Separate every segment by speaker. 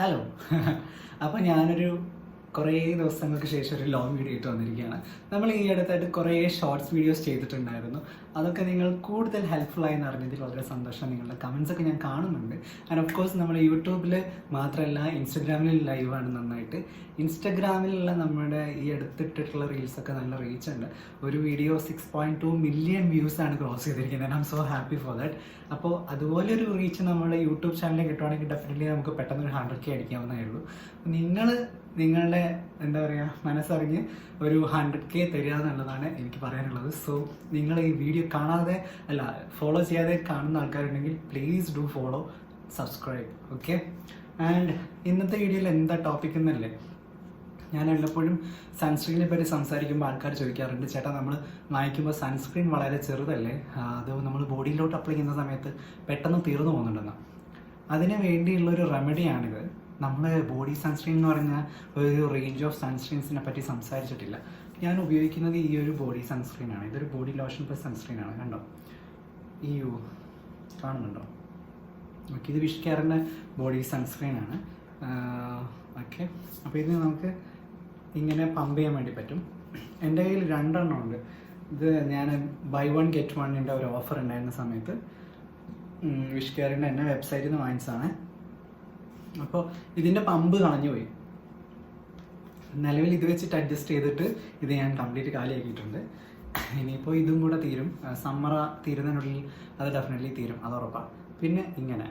Speaker 1: Hello അപ്പോൾ ഞാനൊരു കുറേ ദിവസങ്ങൾക്ക് ശേഷം ഒരു ലോങ് വീഡിയോ ഇട്ട് വന്നിരിക്കുകയാണ്. നമ്മൾ ഈ അടുത്തായിട്ട് കുറേ ഷോർട്സ് വീഡിയോസ് ചെയ്തിട്ടുണ്ടായിരുന്നു. അതൊക്കെ നിങ്ങൾ കൂടുതൽ ഹെൽപ്ഫുൾ ആയി അറിഞ്ഞതിൽ വളരെ സന്തോഷം. നിങ്ങളുടെ കമൻസ് ഒക്കെ ഞാൻ കാണുന്നുണ്ട്. ആൻഡ് ഓഫ് കോഴ്സ് നമ്മൾ യൂട്യൂബിൽ മാത്രമല്ല ഇൻസ്റ്റഗ്രാമിൽ ലൈവാണ് നന്നായിട്ട്. ഇൻസ്റ്റഗ്രാമിലുള്ള നമ്മുടെ ഈ അടുത്തിട്ടിട്ടുള്ള റീൽസൊക്കെ നല്ല റീച്ച് ഉണ്ട്. ഒരു video six point two million views ആണ് ക്രോസ് ചെയ്തിരിക്കുന്നത്. I am so happy for that അപ്പോൾ അതുപോലെ ഒരു റീച്ച് നമ്മുടെ യൂട്യൂബ് ചാനലിൽ കിട്ടുവാണെങ്കിൽ ഡെഫിനറ്റ്ലി നമുക്ക് പെട്ടെന്ന് ഒരു ഹൺഡ്രഡ് കെ അടിക്കാവുന്നേ ഉള്ളൂ. നിങ്ങൾ നിങ്ങളുടെ എന്താ പറയുക മനസ്സറിഞ്ഞ് ഒരു ഹൺഡ്രഡ് കെ തരിക എന്നുള്ളതാണ് എനിക്ക് പറയാനുള്ളത്. സോ നിങ്ങൾ ഈ വീഡിയോ കാണാതെ അല്ല ഫോളോ ചെയ്യാതെ കാണുന്ന ആൾക്കാരുണ്ടെങ്കിൽ please do follow subscribe okay and ഇന്നത്തെ വീഡിയോയിൽ എന്താ ടോപ്പിക് എന്നല്ലേ? ഞാൻ എല്ലപ്പോഴും സൺസ്ക്രീനെ പറ്റി സംസാരിക്കുമ്പോൾ ആൾക്കാർ ചോദിക്കാറുണ്ട് ചേട്ടാ നമ്മൾ വാങ്ങിക്കുമ്പോൾ സൺസ്ക്രീൻ വളരെ ചെറുതല്ലേ? അത് നമ്മൾ ബോഡിയിലോട്ട് അപ്ലൈ ചെയ്യുന്ന സമയത്ത് പെട്ടെന്ന് തീർന്നു പോകുന്നുണ്ടെന്ന്? അതിന് വേണ്ടിയുള്ള ഒരു റെമഡിയാണിത് നമ്മൾ ബോഡി സൺസ്ക്രീൻ എന്ന് പറഞ്ഞ ഒരു റേഞ്ച് ഓഫ് സൺസ്ക്രീൻസിനെ പറ്റി സംസാരിച്ചിട്ടില്ല. ഞാൻ ഉപയോഗിക്കുന്നത് ഈ ഒരു ബോഡി സൺസ്ക്രീനാണ് ഇതൊരു ബോഡി ലോഷൻ പ്ലസ് സൺസ്ക്രീനാണ് കണ്ടോ? ഈ കാണുന്നുണ്ടോ? ഓക്കെ ഇത് വിഷ് കെയറിന്റെ ബോഡി സൺസ്ക്രീനാണ് ഓക്കെ. അപ്പോൾ ഇത് നമുക്ക് ഇങ്ങനെ പമ്പ് ചെയ്യാൻ വേണ്ടി പറ്റും. എന്റെ കയ്യിൽ രണ്ടെണ്ണം ഉണ്ട്. ഇത് ഞാൻ ബൈ വൺ ഗെറ്റ് വണ്ണിന്റെ ഒരു ഓഫർ ഉണ്ടായിരുന്ന സമയത്ത് വിഷ്കാറിന്റെ തന്നെ വെബ്സൈറ്റിൽ നിന്ന് വാങ്ങിച്ചതാണ്. അപ്പോൾ ഇതിന്റെ പമ്പ് കളഞ്ഞു പോയി. നിലവിൽ ഇത് വെച്ചിട്ട് അഡ്ജസ്റ്റ് ചെയ്തിട്ട് ഇത് ഞാൻ കംപ്ലീറ്റ് കാലിയാക്കിയിട്ടുണ്ട്. ഇനിയിപ്പോൾ ഇതും കൂടെ തീരും. സമ്മറ തീരുന്നതിനുള്ളിൽ അത് ഡെഫിനറ്റ്ലി തീരും. അത് ഉറപ്പാണ് പിന്നെ ഇങ്ങനെ.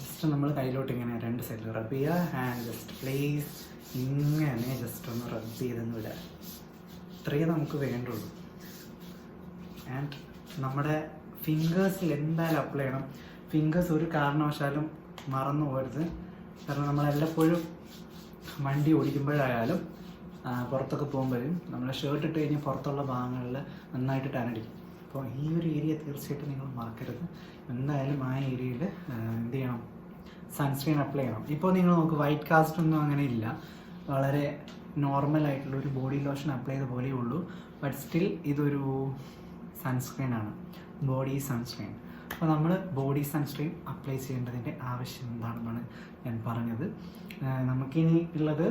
Speaker 1: ജസ്റ്റ് നമ്മൾ കയ്യിലോട്ട് ഇങ്ങനെ രണ്ട് സൈഡിൽ റബ്ബ് ചെയ്യുക. ആൻഡ് ജസ്റ്റ് പ്ലേസ് ഇങ്ങനെ ജസ്റ്റ് ഒന്ന് റബ് ചെയ്തെന്ന് വിടുക. ഇത്രയേ നമുക്ക് വേണ്ടുള്ളൂ. ആൻഡ് നമ്മുടെ ഫിംഗേഴ്സിൽ എന്തായാലും അപ്ലൈ ചെയ്യണം. ഫിംഗേഴ്സ് ഒരു കാരണവശാലും മറന്നു പോകരുത്. കാരണം നമ്മൾ എല്ലപ്പോഴും വണ്ടി ഓടിക്കുമ്പോഴായാലും പുറത്തൊക്കെ പോകുമ്പോഴും നമ്മൾ ഷർട്ട് ഇട്ട് കഴിഞ്ഞാൽ പുറത്തുള്ള ഭാഗങ്ങളിൽ നന്നായിട്ട് ടാനടിക്കും അപ്പോൾ ഈ ഒരു ഏരിയ തീർച്ചയായിട്ടും നിങ്ങൾ മറക്കരുത്. എന്തായാലും ആ ഏരിയയിൽ എന്ത് ചെയ്യണം? സൺസ്ക്രീൻ അപ്ലൈ ചെയ്യണം. ഇപ്പോൾ നിങ്ങൾ നോക്ക് വൈറ്റ് കാസ്റ്റ് ഒന്നും അങ്ങനെ ഇല്ല. വളരെ നോർമൽ ആയിട്ടുള്ള ഒരു ബോഡി ലോഷൻ അപ്ലൈ ചെയ്ത പോലെയേ ഉള്ളൂ. ബട്ട് സ്റ്റിൽ ഇതൊരു സൺസ്ക്രീൻ ആണ്. ബോഡി സൺസ്ക്രീൻ അപ്പോൾ നമ്മൾ ബോഡി സൺസ്ക്രീൻ അപ്ലൈ ചെയ്യേണ്ടതിന്റെ ആവശ്യം എന്താണെന്നാണ് ഞാൻ പറഞ്ഞത്. നമുക്കിനി ഉള്ളത്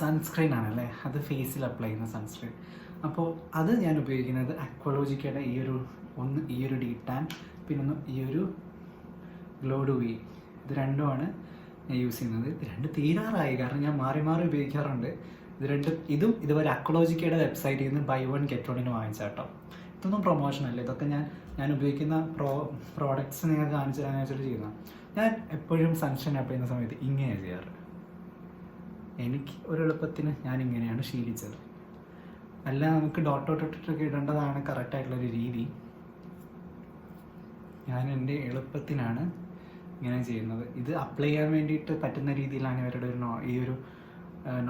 Speaker 1: സൺസ്ക്രീൻ ആണല്ലേ അത് ഫേസിൽ അപ്ലൈ ചെയ്യുന്ന സൺസ്ക്രീൻ അപ്പോൾ അത് ഞാൻ ഉപയോഗിക്കുന്നത് അക്വലോജിക്കയുടെ ഈ ഒരു ഒന്ന് ഈ ഒരു ഡീ ടാൻ പിന്നെ ഈ ഒരു ഗ്ലോഡു വി ഇത് രണ്ടുമാണ് ഞാൻ യൂസ് ചെയ്യുന്നത്. ഇത് രണ്ട് തീരാറായി. കാരണം ഞാൻ മാറി മാറി ഉപയോഗിക്കാറുണ്ട്. ഇത് രണ്ടും ഇതും ഇതുപോലെ അക്വലോജിക്കയുടെ വെബ്സൈറ്റിൽ നിന്ന് ബൈ വൺ ഗെറ്റ് വണ്ണിന് വാങ്ങിച്ച കേട്ടോ ഇതൊന്നും പ്രൊമോഷൻ അല്ല. ഇതൊക്കെ ഞാൻ ഞാൻ ഉപയോഗിക്കുന്ന പ്രോ പ്രോഡക്റ്റ്സ് നിങ്ങൾക്ക് കാണിച്ചു തരാൻ വെച്ചിട്ട് ചെയ്യുന്ന. ഞാൻ എപ്പോഴും സൺഷൈൻ അപ്ലൈ ചെയ്യുന്ന സമയത്ത് ഇങ്ങനെയാണ് ചെയ്യാറ്. എനിക്ക് ഒരു എളുപ്പത്തിന് ഞാൻ ഇങ്ങനെയാണ് ശീലിച്ചത്. അല്ല നമുക്ക് ഡോട്ട് ഡോട്ട് ഇട്ടിട്ടൊക്കെ ഇടേണ്ടതാണ് കറക്റ്റായിട്ടുള്ളൊരു രീതി. ഞാൻ എന്റെ എളുപ്പത്തിനാണ് ഇങ്ങനെ ചെയ്യുന്നത്. ഇത് അപ്ലൈ ചെയ്യാൻ വേണ്ടിയിട്ട് പറ്റുന്ന രീതിയിലാണ് ഇവരുടെ ഒരു ഈ ഒരു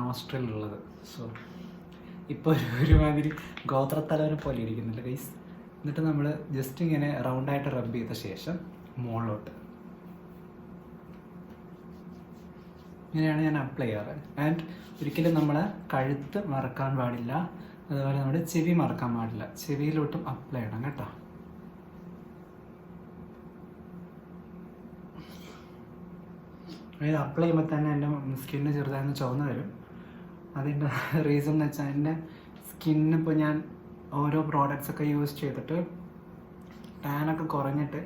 Speaker 1: നോസ്ട്രൽ ഉള്ളത്. സോ ഇപ്പോൾ ഒരു ഒരുമാതിരി ഗോത്രത്തലവനെ പോലെ ഇരിക്കുന്നുണ്ട് ഗൈസ് എന്നിട്ട് നമ്മൾ ജസ്റ്റ് ഇങ്ങനെ റൗണ്ടായിട്ട് റബ്ബ് ചെയ്ത ശേഷം മുകളിലോട്ട് ഇങ്ങനെയാണ് ഞാൻ അപ്ലൈ ചെയ്യാറ്. ആൻഡ് ഒരിക്കലും നമ്മൾ കഴുത്ത് മറക്കാൻ പാടില്ല. അതുപോലെ നമ്മുടെ ചെവി മറക്കാൻ പാടില്ല. ചെവിയിലോട്ടും അപ്ലൈ ചെയ്യണം കേട്ടോ. അതായത് അപ്ലൈ ചെയ്യുമ്പോൾ തന്നെ എന്റെ സ്കിന്ന് ചെറുതായിരുന്നു ചുവന്ന് വരും. അതിന്റെ റീസൺ എന്ന് വെച്ചാൽ എന്റെ സ്കിന്നിപ്പോൾ ഞാൻ ഓരോ പ്രോഡക്റ്റ്സ് ഒക്കെ യൂസ് ചെയ്തിട്ട് ടാനൊക്കെ കുറഞ്ഞിട്ട്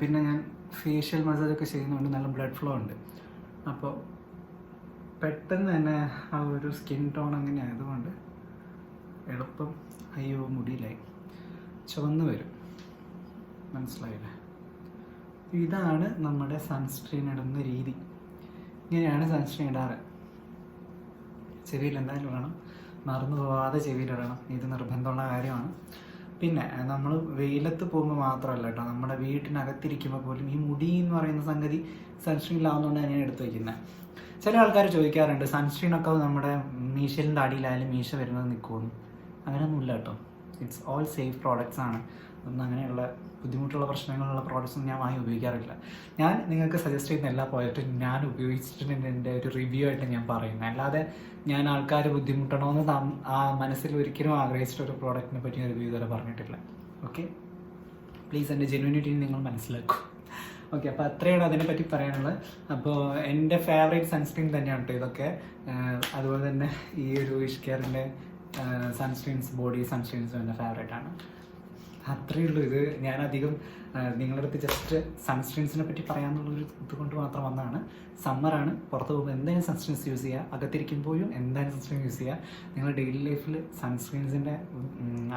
Speaker 1: പിന്നെ ഞാൻ ഫേഷ്യൽ മസാജൊക്കെ ചെയ്യുന്നതുകൊണ്ട് നല്ല ബ്ലഡ് ഫ്ലോ ഉണ്ട്. അപ്പോൾ പെട്ടെന്ന് തന്നെ ആ ഒരു സ്കിൻ ടോൺ അങ്ങനെ ആയതുകൊണ്ട് എളുപ്പം അയ്യോ മുടിയിലായി. ചുവന്ന് വരും. മനസ്സിലായില്ലേ? ഇതാണ് നമ്മുടെ സൺസ്ക്രീൻ ഇടുന്ന രീതി. ഇങ്ങനെയാണ് സൺസ്ക്രീൻ ഇടാറ്. ചെവിയിൽ എന്തായാലും വേണം മറന്നു പോവാതെ ചെവിയിൽ ഇടണം. ഇത് നിർബന്ധമുള്ള കാര്യമാണ്. പിന്നെ നമ്മൾ വെയിലത്ത് പോകുമ്പോൾ മാത്രമല്ല കേട്ടോ നമ്മുടെ വീട്ടിനകത്തിരിക്കുമ്പോൾ പോലും ഈ മുടി എന്ന് പറയുന്ന സംഗതി സൺസ്ക്രീൻ സൺസ്ക്രീനിലാവുന്നതുകൊണ്ട് ഞാൻ എടുത്തു വയ്ക്കുന്നത് ചില ആൾക്കാർ ചോദിക്കാറുണ്ട് സൺസ്ക്രീൻ ഒക്കെ നമ്മുടെ മീശലിന്റെ അടിയിലായാലും മീശ വരുന്നത് നിൽക്കുമെന്ന് അങ്ങനെയൊന്നുമില്ല കേട്ടോ. ഇറ്റ്സ് ഓൾ സേഫ് പ്രോഡക്റ്റ്സ് ആണ്. ഒന്നും അങ്ങനെയുള്ള ബുദ്ധിമുട്ടുള്ള പ്രശ്നങ്ങളുള്ള പ്രോഡക്ട്സ് ഒന്നും ഞാൻ വാങ്ങി ഉപയോഗിക്കാറില്ല. ഞാൻ നിങ്ങൾക്ക് സജസ്റ്റ് ചെയ്യുന്ന എല്ലാ പ്രോഡക്റ്റും ഞാൻ ഉപയോഗിച്ചിട്ടുണ്ട് എന്റെ ഒരു റിവ്യൂ ആയിട്ട് ഞാൻ പറയുന്നത്. അല്ലാതെ ഞാൻ ആൾക്കാർ ബുദ്ധിമുട്ടണമെന്ന് ആ മനസ്സിൽ ഒരിക്കലും ആഗ്രഹിച്ചിട്ട് ഒരു പ്രോഡക്റ്റിനെ പറ്റി റിവ്യൂ ഇതുവരെ പറഞ്ഞിട്ടില്ല. ഓക്കെ പ്ലീസ് എന്റെ ജെനുവിനിറ്റി നിങ്ങൾ മനസ്സിലാക്കും. ഓക്കെ അപ്പോൾ അത്രയാണ് അതിനെപ്പറ്റി പറയാനുള്ളത്. അപ്പോൾ എന്റെ ഫേവറേറ്റ് സൺസ്ക്രീൻ തന്നെയാണ് കേട്ടോ ഇതൊക്കെ. അതുപോലെ തന്നെ ഈ ഒരു വിഷ് കെയറിന്റെ സൺസ്ക്രീൻസ് ബോഡി സൺസ്ക്രീൻസും എന്റെ ഫേവറേറ്റ് ആണ്. അത്രയേ ഉള്ളൂ. ഇത് ഞാൻ അധികം നിങ്ങളുടെ അടുത്ത് ജസ്റ്റ് സൺസ്ക്രീൻസിനെ പറ്റി പറയാമെന്നുള്ളൊരു ഇതുകൊണ്ട് മാത്രം വന്നതാണ്. സമ്മറാണ് പുറത്ത് പോകുമ്പോൾ എന്തായാലും സൺസ്ക്രീൻസ് യൂസ് ചെയ്യുക അകത്തിരിക്കുമ്പോഴും എന്തായാലും സൺസ്ക്രീൻ യൂസ് ചെയ്യുക നിങ്ങൾ ഡെയിലി ലൈഫിൽ സൺസ്ക്രീൻസിന്റെ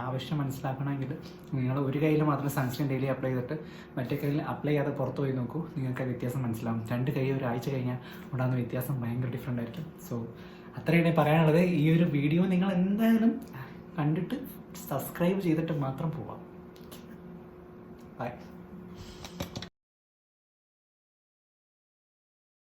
Speaker 1: ആവശ്യം മനസ്സിലാക്കണമെങ്കിൽ നിങ്ങൾ ഒരു കയ്യിൽ മാത്രം സൺസ്ക്രീൻ ഡെയിലി അപ്ലൈ ചെയ്തിട്ട് മറ്റേ കയ്യിൽ അപ്ലൈ ചെയ്യാതെ പുറത്ത് പോയി നോക്കൂ. നിങ്ങൾക്ക് വ്യത്യാസം മനസ്സിലാവും. രണ്ട് കൈ ഒരാഴ്ച കഴിഞ്ഞാൽ ഉണ്ടാകുന്ന വ്യത്യാസം ഭയങ്കര ഡിഫറെന്റ് ആയിരിക്കും. സോ അത്രയാണ് പറയാനുള്ളത്. ഈ ഒരു വീഡിയോ നിങ്ങൾ എന്തായാലും കണ്ടിട്ട് സബ്സ്ക്രൈബ് ചെയ്തിട്ട് മാത്രം പോവാം. ബൈ